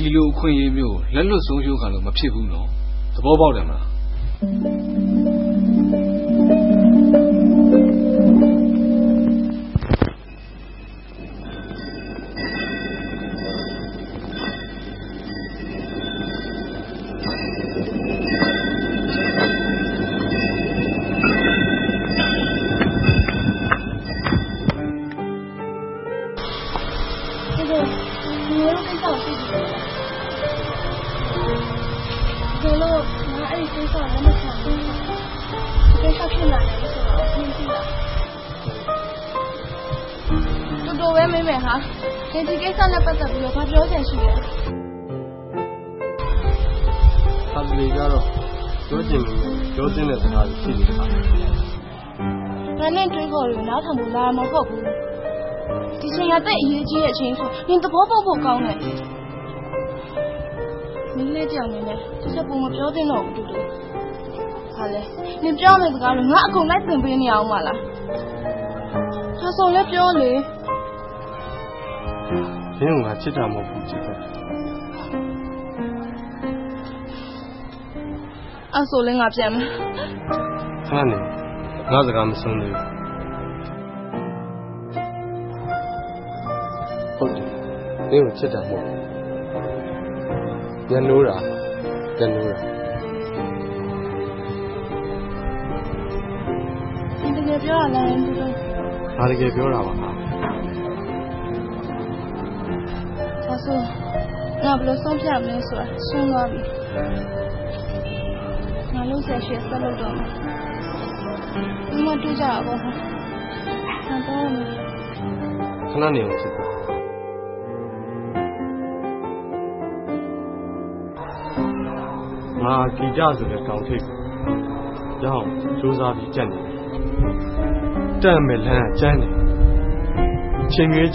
ဒီလိုအခွင့်အရေးမျိုးလက်လွတ်ဆုံးရှုံးခံလို့မဖြစ်ဘူးနော်သဘောပေါက်တယ်မလား ဒီကိစ္စကိုလက်မခံဘူး။ကိစ္စဖြစ်လာတယ်ဆိုတော့မြင်ကြည့်လား။တူတူပဲမင်းမယ်ဟာ။ဒီကိစ္စနဲ့ပတ်သက်ပြီးတော့ဘာပြောချင်ရှိလဲ။ဟာလေကတော့ပြောချင်လို့ပြောချင်တဲ့စကားကိုရှိနေတာ။ငါနဲ့တွေးခေါ်လို့နားထောင်လို့လာမှာမဟုတ်ဘူး။ဒီချိန်ကတိတ်အရေးကြီးတဲ့အချိန်ဆိုရင်သဘောပေါက်ဖို့ကောင်းတယ်။ မင်းလေးကြောင်နေနဲ့တစ်ချက်ပုံမပြောသင့်တော့ဘူးတူတူဟာလေနင်ပြောမယ့်စကားလို့ငါအကုန်လိုက်သင်ပေးနေအောင်မလားဟာဆိုလည်းပြောလေရင်းကငါချစ်တာမဟုတ်ဘူးချစ်တယ်အဲ့ဆိုလည်းငါပြန်မယ်ခဏနေငါစကားမဆုံးသေးဘူးဟုတ်တယ်ရင်းကိုချစ်တာမဟုတ်ဘူး ညနိုးတာညနိုးတာနင်တကယ်ပြောရလားတူတူငါတကယ်ပြောတာပါဟာဒါဆိုငါဘယ်လိုဆုံးဖြတ်မလဲဆိုတာရှင်းသွားပြီငါလုံးဆက်ရှက်ဆက်လို့တော့မယ်ဒီမှာတွေ့ကြပါဘောဟာငါတော့မယ်ခဏနေအောင်ချစ်တ ငါကြည်ကြဆိုတဲ့ကောင်းထိတ်ကိုရအောင်စူးစမ်းပြီးကြက်နေတယ်တန်မဲ့လမ်းကကျန်းတယ်ချင်းငယ်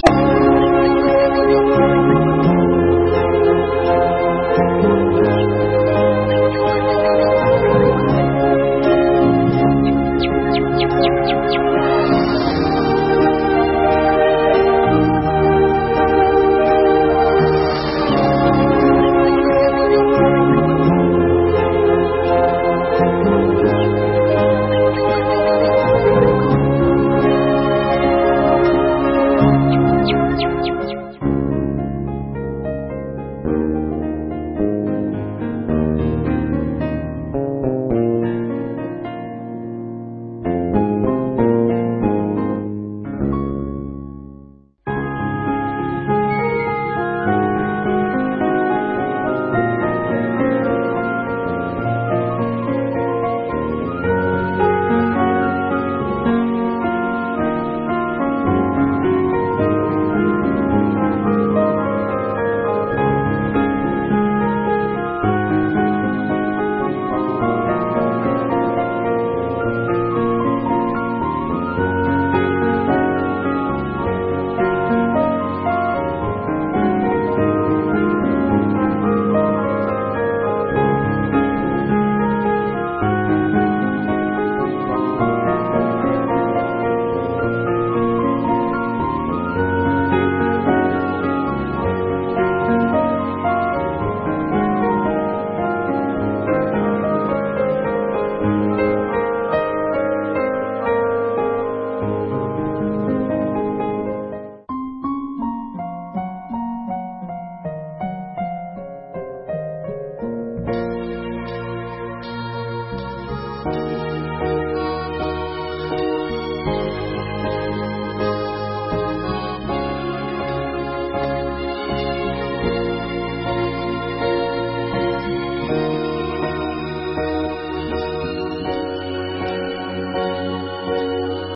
ဟ